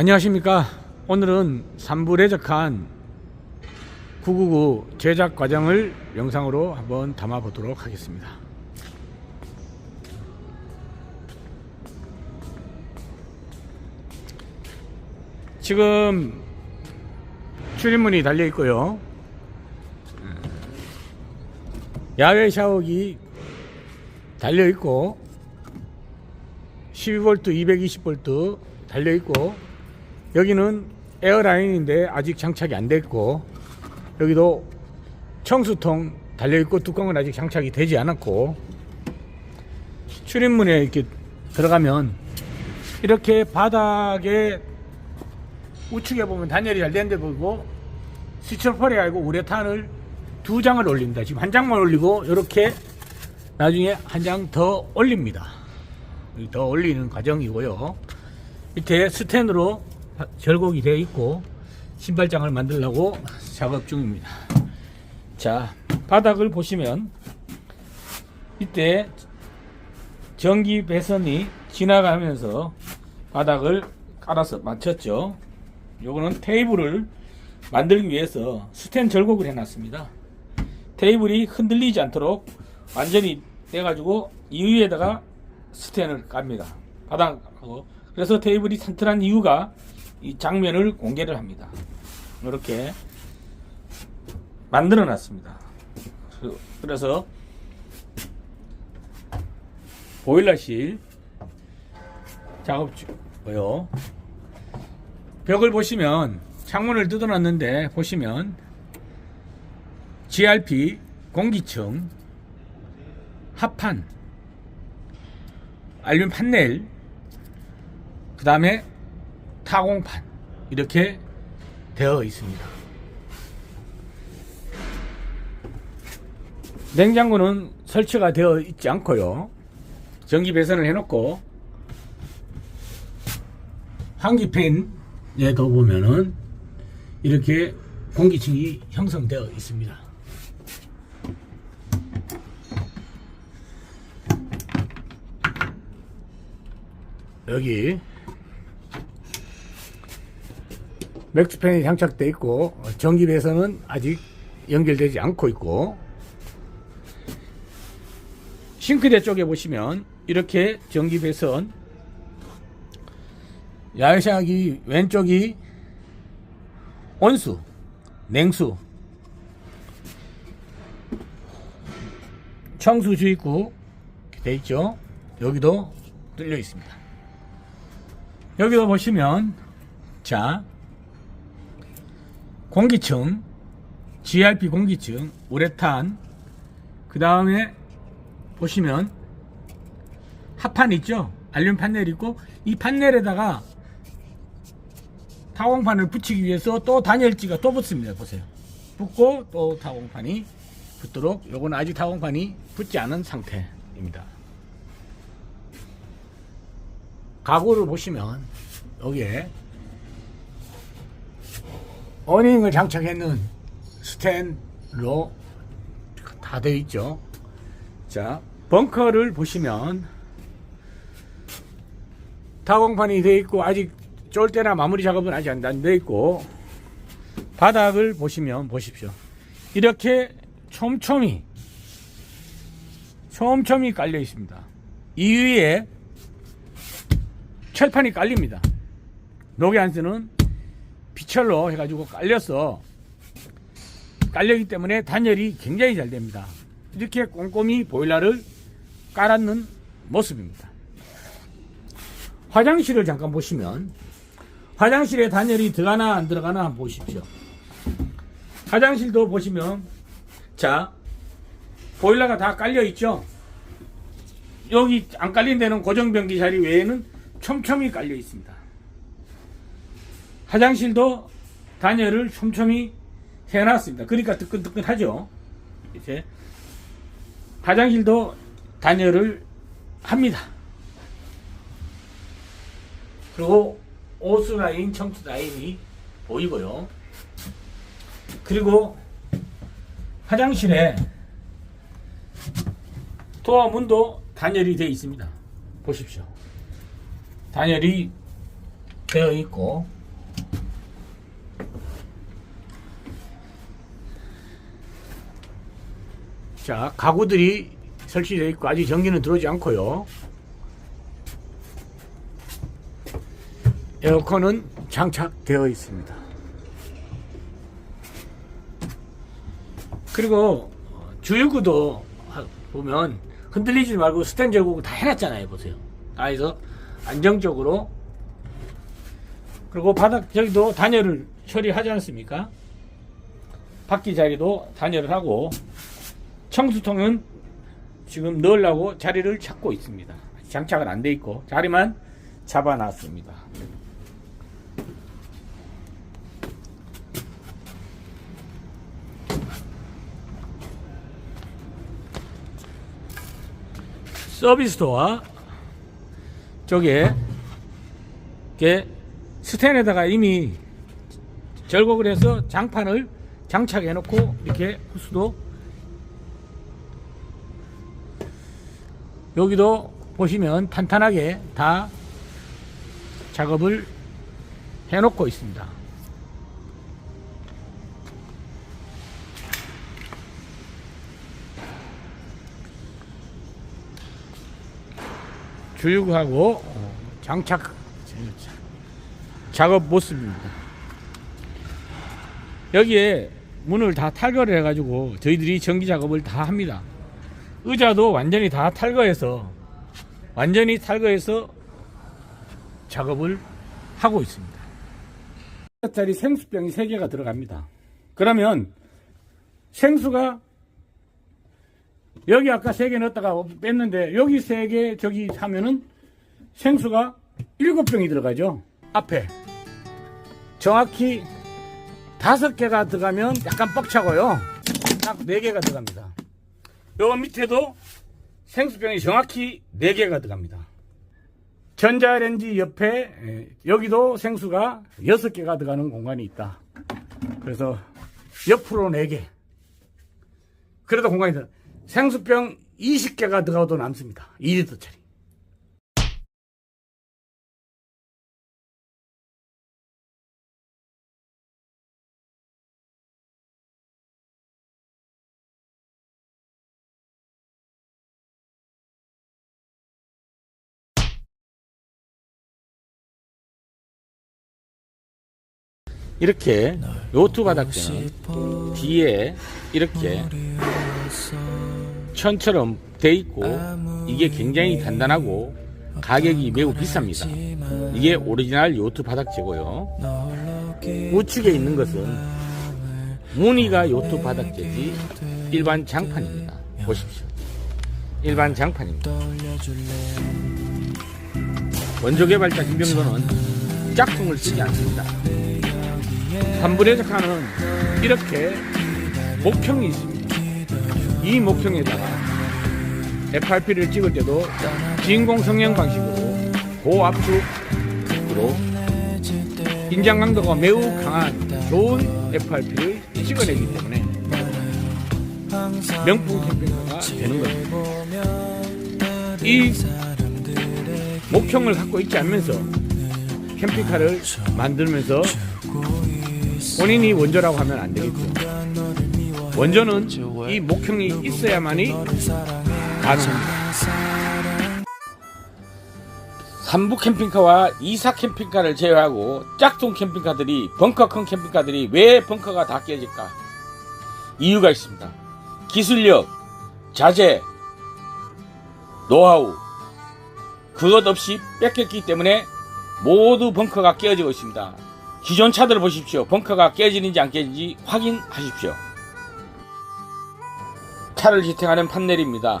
안녕하십니까. 오늘은 3부 레적한 999 제작 과정을 영상으로 한번 담아 보도록 하겠습니다. 지금 출입문이 달려 있고요. 야외 샤워기 달려 있고 12V, 220V 달려 있고 여기는 에어라인인데 아직 장착이 안 됐고 여기도 청수통 달려 있고 뚜껑은 아직 장착이 되지 않았고 출입문에 이렇게 들어가면 이렇게 바닥에 우측에 보면 단열이 잘 된데 보고 스티로폴이 아니고 우레탄을 두 장을 올립니다. 지금 한 장만 올리고 이렇게 나중에 한 장 더 올립니다. 더 올리는 과정이고요. 밑에 스텐으로 절곡이 되어 있고 신발장을 만들려고 작업 중입니다. 자, 바닥을 보시면 이때 전기 배선이 지나가면서 바닥을 깔아서 맞췄죠. 요거는 테이블을 만들기 위해서 스텐 절곡을 해놨습니다. 테이블이 흔들리지 않도록 완전히 떼가지고 이 위에다가 스텐을 깝니다. 바닥하고 그래서 테이블이 튼튼한 이유가 이 장면을 공개를 합니다. 이렇게 만들어 놨습니다. 그래서 보일러실 작업 중고요. 벽을 보시면 창문을 뜯어놨는데 보시면 GRP 공기층 합판 알루미늄 판넬 그 다음에 타공판 이렇게 되어 있습니다. 냉장고는 설치가 되어 있지 않고요. 전기 배선을 해놓고 환기팬에도 보면은 이렇게 공기층이 형성되어 있습니다. 여기 맥스팬이 장착되어 있고 전기 배선은 아직 연결되지 않고 있고. 싱크대 쪽에 보시면 이렇게 전기 배선 야외샤기 왼쪽이 온수 냉수 청수 주입구 돼 있죠. 여기도 뚫려 있습니다. 여기도 보시면 자 공기층 GRP 공기층 우레탄 그 다음에 보시면 합판 있죠? 알루미늄 판넬 있고 이 판넬에다가 타공판을 붙이기 위해서 또 단열지가 또 붙습니다. 보세요. 붙고 또 타공판이 붙도록 요거는 아직 타공판이 붙지 않은 상태입니다. 가구를 보시면 여기에 어닝을 장착했는 스탠로 다 되어 있죠. 자 벙커를 보시면 타공판이 되어 있고 아직 쫄 때나 마무리 작업은 아직 안 되어 있고 바닥을 보시면 보십시오. 이렇게 촘촘히 촘촘히 깔려 있습니다. 이 위에 철판이 깔립니다. 노기안스는 비철로 해가지고 깔려서 깔려기 때문에 단열이 굉장히 잘 됩니다 이렇게 꼼꼼히 보일러를 깔았는 모습입니다 화장실을 잠깐 보시면 화장실에 단열이 들어가나 안 들어가나 한번 보십시오. 화장실도 보시면 자 보일러가 다 깔려 있죠. 여기 안 깔린 데는 고정변기 자리 외에는 촘촘히 깔려 있습니다. 화장실도 단열을 촘촘히 해놨습니다. 그러니까 뜨끈뜨끈하죠. 이제 화장실도 단열을 합니다. 그리고 오수 라인, 청수 라인이 보이고요. 그리고 화장실에 도어 문도 단열이 되어 있습니다. 보십시오. 단열이 되어 있고 자 가구들이 설치되어 있고 아직 전기는 들어오지 않고요. 에어컨은 장착되어 있습니다. 그리고 주유구도 하- 보면 흔들리지 말고 스탠 제공 다 해놨잖아요 보세요. 다 해서 안정적으로. 그리고 바닥 저기도 단열을 처리하지 않습니까? 바퀴 자리도 단열을 하고 청수통은 지금 넣으려고 자리를 찾고 있습니다. 장착은 안 돼 있고 자리만 잡아놨습니다. 서비스도어 쪽에 이렇게 스탠에다가 이미 절곡을 해서 장판을 장착해 놓고 이렇게 호스도 여기도 보시면 탄탄하게 다 작업을 해 놓고 있습니다. 주유구하고 어, 장착 작업 모습입니다. 여기에 문을 다 탈거를 해가지고 저희들이 전기 작업을 다 합니다. 의자도 완전히 다 탈거해서 완전히 탈거해서 작업을 하고 있습니다. 짜리 생수병이 3개가 들어갑니다. 그러면 생수가 여기 아까 3개 넣었다가 뺐는데 여기 3개 저기 하면은 생수가 7병이 들어가죠. 앞에 정확히 다섯 개가 들어가면 약간 뻑차고요. 딱네 개가 들어갑니다. 요 밑에도 생수병이 정확히 네 개가 들어갑니다. 전자레인지 옆에 에, 여기도 생수가 여섯 개가 들어가는 공간이 있다. 그래서 옆으로 네 개. 그래도 공간이 더 생수병 20개가 들어가도 남습니다. 2리터짜리. 이렇게 요트 바닥재는 뒤에 이렇게 천처럼 돼 있고 이게 굉장히 단단하고 가격이 매우 비쌉니다. 이게 오리지널 요트 바닥재고요. 우측에 있는 것은 무늬가 요트 바닥재지 일반 장판입니다. 보십시오. 일반 장판입니다. 원조 개발자 김병도는 짝퉁을 쓰지 않습니다. 삼불해적하는 이렇게 목형이 있습니다. 이 목형에다가 FRP를 찍을 때도 진공 성형 방식으로 고압축으로 인장 강도가 매우 강한 좋은 FRP를 찍어내기 때문에 명품 캠핑카가 되는 겁니다. 이 목형을 갖고 있지 않으면서 캠핑카를 만들면서 본인이 원조라고 하면 안 되겠죠. 원조는 이 목형이 있어야만이 가능합니다. 3부 캠핑카와 2사 캠핑카를 제외하고 짝퉁 캠핑카들이 벙커 큰 캠핑카들이 왜 벙커가 다 깨질까? 이유가 있습니다. 기술력, 자재, 노하우 그것 없이 뺏겼기 때문에 모두 벙커가 깨어지고 있습니다. 기존 차들을 보십시오. 벙커가 깨지는지 안 깨지는지 확인하십시오. 차를 지탱하는 판넬입니다.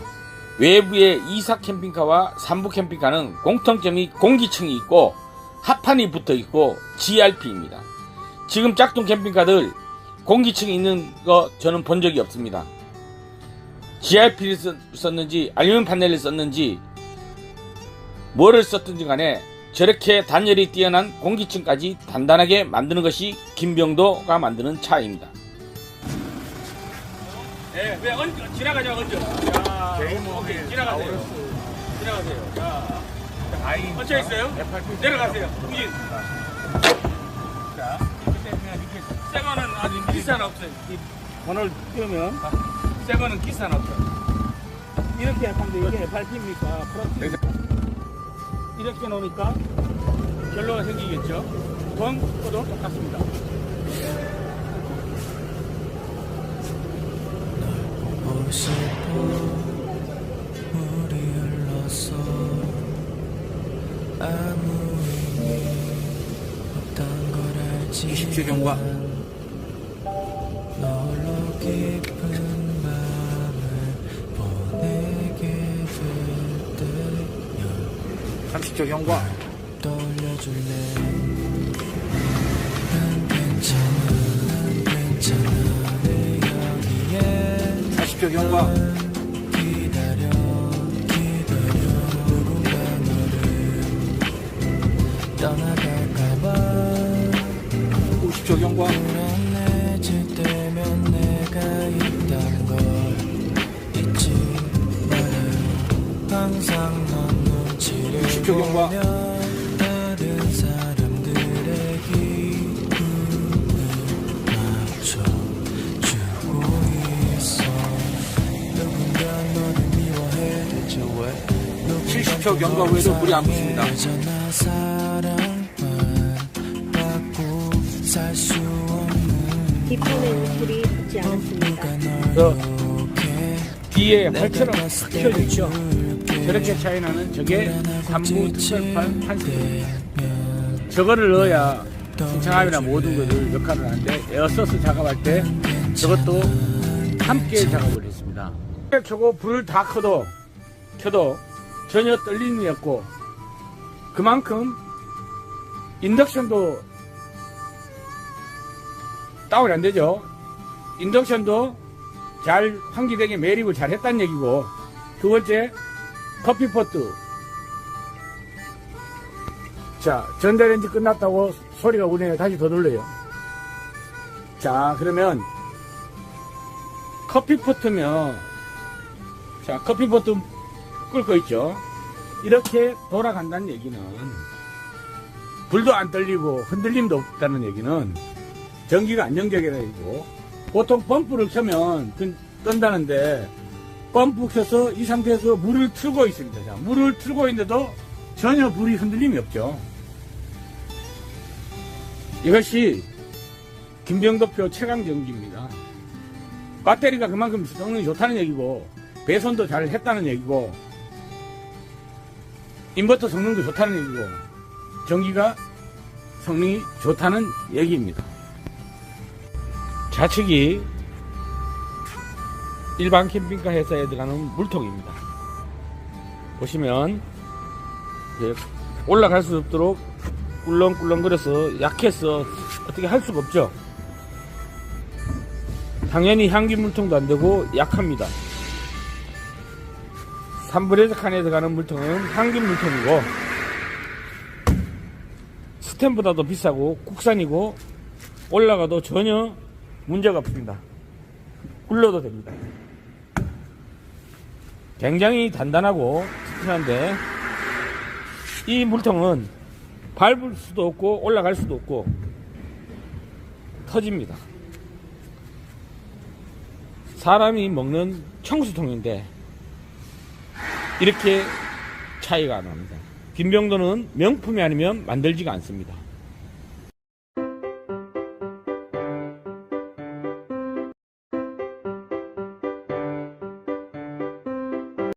외부의 2사 캠핑카와 3부 캠핑카는 공통점이 공기층이 있고 합판이 붙어 있고 GRP입니다. 지금 짝퉁 캠핑카들 공기층이 있는 거 저는 본 적이 없습니다. GRP를 썼는지 알루미늄 판넬을 썼는지 뭐를 썼든지 간에 저렇게 단열이 뛰어난 공기층까지 단단하게 만드는 것이 김병도가 만드는 차입니다. 예, 왜 얹어? 지나가자 얹어. 자, 오케이, 지나가세요. 지나가세요. 자, 얹혀 있어요? 내려가세요. 후진. 자, 새 거는 아직 기사는 없어요. 이 번호를 띄우면 새 거는 기사는 없어요. 이렇게 하는데 이게 밟힙니까? 플러스 이렇게 놓으니까 결로가 생기겠죠? 똑같습니다. 아무 의미 없단 걸 알지 20초 경과. 30초 경과. 40초 경과. 50초 경과. 왜 70초 경과 후에도 물이 안 붙습니다. 붙지 않았습니다. 이렇게 뒤에 활처럼 확 켜져 있죠. 저렇게 차이 나는 저게 3부 특별판 판세. 저거를 넣어야 신청함이나 모든 것을 역할을 하는데 에어서스 작업할 때 저것도 함께 작업을 했습니다. 저거 불을 다 켜도 켜도 전혀 떨림이 없고 그만큼 인덕션도 다운이 안 되죠. 인덕션도 잘 환기되게 매립을 잘 했다는 얘기고 두 번째 커피포트. 자 전자레인지 끝났다고 소리가 우네요. 다시 더 돌려요. 자 그러면 커피포트면 자 커피포트 끓고 있죠. 이렇게 돌아간다는 얘기는 불도 안 떨리고 흔들림도 없다는 얘기는 전기가 안정적이라는 얘기고 보통 펌프를 켜면 그 뜬다는데 펌프 켜서 이 상태에서 물을 틀고 있습니다. 자, 물을 틀고 있는데도 전혀 불이 흔들림이 없죠. 이것이 김병도표 최강 전기입니다. 배터리가 그만큼 성능이 좋다는 얘기고 배선도 잘 했다는 얘기고 인버터 성능도 좋다는 얘기고 전기가 성능이 좋다는 얘기입니다. 좌측이 일반 캠핑카 회사에 들어가는 물통입니다. 보시면 올라갈 수 없도록 꿀렁꿀렁거려서 약해서 어떻게 할 수가 없죠. 당연히 향기 물통도 안 되고 약합니다. 3분의 칸에 들어가는 물통은 향기 물통이고 스텐보다도 비싸고 국산이고 올라가도 전혀 문제가 없습니다. 굴러도 됩니다. 굉장히 단단하고 튼튼한데 이 물통은 밟을 수도 없고 올라갈 수도 없고 터집니다. 사람이 먹는 청수통인데 이렇게 차이가 납니다. 김병도는 명품이 아니면 만들지가 않습니다.